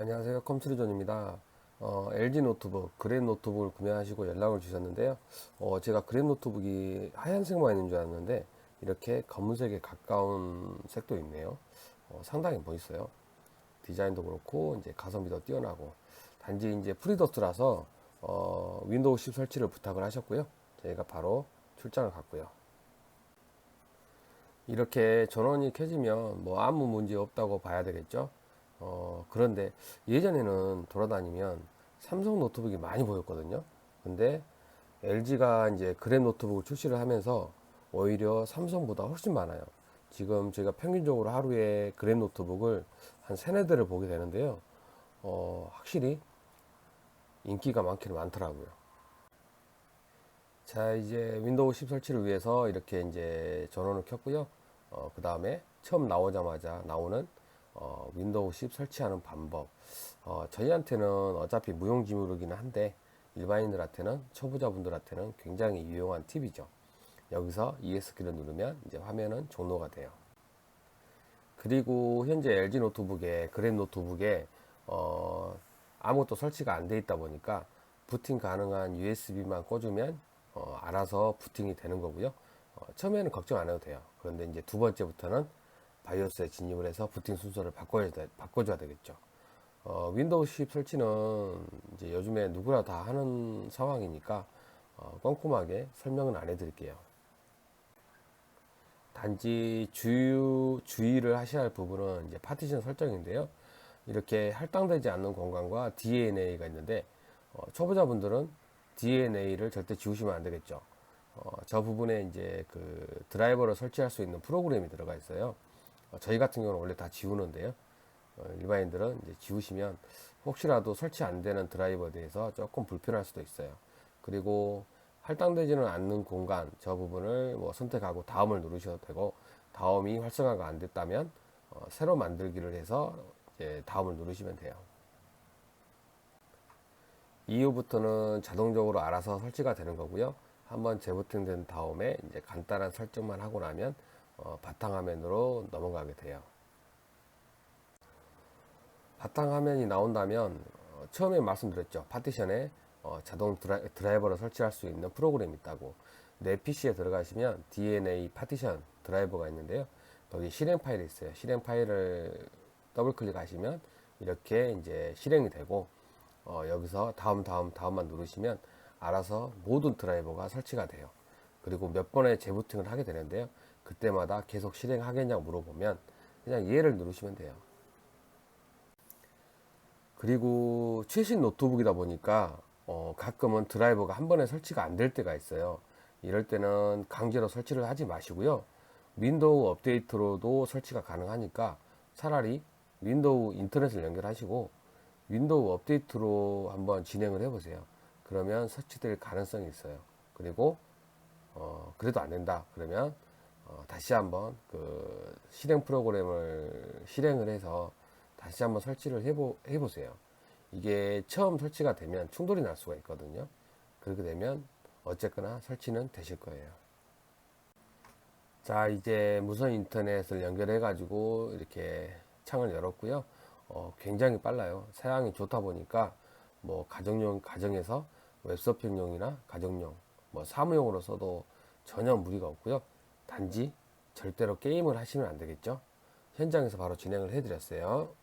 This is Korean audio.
안녕하세요. 컴퓨터존입니다. 어, LG 노트북, 그랜 노트북을 구매하시고 연락을 주셨는데요. 어, 제가 그랜 노트북이 하얀색만 있는 줄 알았는데 이렇게 검은색에 가까운 색도 있네요. 어, 상당히 멋있어요. 디자인도 그렇고 이제 가성비도 뛰어나고 단지 이제 프리더스라서 어, 윈도우 10 설치를 부탁을 하셨고요. 저희가 바로 출장을 갔고요. 이렇게 전원이 켜지면 뭐 아무 문제 없다고 봐야 되겠죠. 어, 그런데 예전에는 돌아다니면 삼성 노트북이 많이 보였거든요. 근데 LG가 이제 그램 노트북을 출시를 하면서 오히려 삼성보다 훨씬 많아요. 지금 제가 평균적으로 하루에 그램 노트북을 한 세네 대를 보게 되는데요. 어, 확실히 인기가 많기는 많더라고요. 자, 이제 윈도우 10 설치를 위해서 이렇게 이제 전원을 켰고요. 어, 그 다음에 처음 나오자마자 나오는 어, 윈도우 10 설치하는 방법. 어, 저희한테는 어차피 무용지물이긴 한데 일반인들한테는 초보자분들한테는 굉장히 유용한 팁이죠. 여기서 ES키를 누르면 이제 화면은 종로가 돼요. 그리고 현재 LG 노트북에 그램 노트북에 어, 아무것도 설치가 안 돼 있다 보니까 부팅 가능한 USB만 꽂으면 어, 알아서 부팅이 되는 거고요. 어, 처음에는 걱정 안 해도 돼요. 그런데 이제 두 번째부터는 바이오스에 진입을 해서 부팅 순서를 바꿔야 돼, 바꿔줘야 되겠죠. 어, 윈도우 10 설치는 이제 요즘에 누구나 다 하는 상황이니까 어, 꼼꼼하게 설명은 안 해드릴게요. 단지 주의, 주의를 하셔야 할 부분은 이제 파티션 설정인데요. 이렇게 할당되지 않는 공간과 DNA가 있는데 어, 초보자분들은 DNA를 절대 지우시면 안 되겠죠. 어, 저 부분에 이제 그 드라이버를 설치할 수 있는 프로그램이 들어가 있어요. 어, 저희 같은 경우는 원래 다 지우는데요. 어, 일반인들은 이제 지우시면 혹시라도 설치 안 되는 드라이버에 대해서 조금 불편할 수도 있어요. 그리고 할당되지는 않는 공간 저 부분을 뭐 선택하고 다음을 누르셔도 되고 다음이 활성화가 안 됐다면 어, 새로 만들기를 해서 이제 다음을 누르시면 돼요. 이후부터는 자동적으로 알아서 설치가 되는 거고요. 한번 재부팅된 다음에 이제 간단한 설정만 하고 나면 어, 바탕화면으로 넘어가게 돼요. 바탕화면이 나온다면 어, 처음에 말씀드렸죠. 파티션에 어, 자동 드라이, 드라이버를 설치할 수 있는 프로그램이 있다고. 내 PC에 들어가시면 DNA 파티션 드라이버가 있는데요. 여기 실행 파일이 있어요. 실행 파일을 더블 클릭하시면 이렇게 이제 실행이 되고 어, 여기서 다음 다음 다음만 누르시면 알아서 모든 드라이버가 설치가 돼요. 그리고 몇 번의 재부팅을 하게 되는데요. 그때마다 계속 실행하겠냐고 물어보면 그냥 예를 누르시면 돼요. 그리고 최신 노트북이다 보니까 어, 가끔은 드라이버가 한 번에 설치가 안 될 때가 있어요. 이럴 때는 강제로 설치를 하지 마시고요. 윈도우 업데이트로도 설치가 가능하니까 차라리 윈도우 인터넷을 연결하시고 윈도우 업데이트로 한번 진행을 해보세요. 그러면 설치될 가능성이 있어요. 그리고 어, 그래도 안 된다. 그러면 어, 다시 한번 그 실행 프로그램을 실행을 해서 다시 한번 설치를 해보, 해보세요. 이게 처음 설치가 되면 충돌이 날 수가 있거든요. 그렇게 되면 어쨌거나 설치는 되실 거예요. 자, 이제 무선 인터넷을 연결해 가지고 이렇게 창을 열었고요. 어, 굉장히 빨라요. 사양이 좋다 보니까 뭐 가정용 가정에서 웹서핑용이나 가정용, 뭐 사무용으로 써도 전혀 무리가 없고요. 단지 절대로 게임을 하시면 안 되겠죠. 현장에서 바로 진행을 해드렸어요.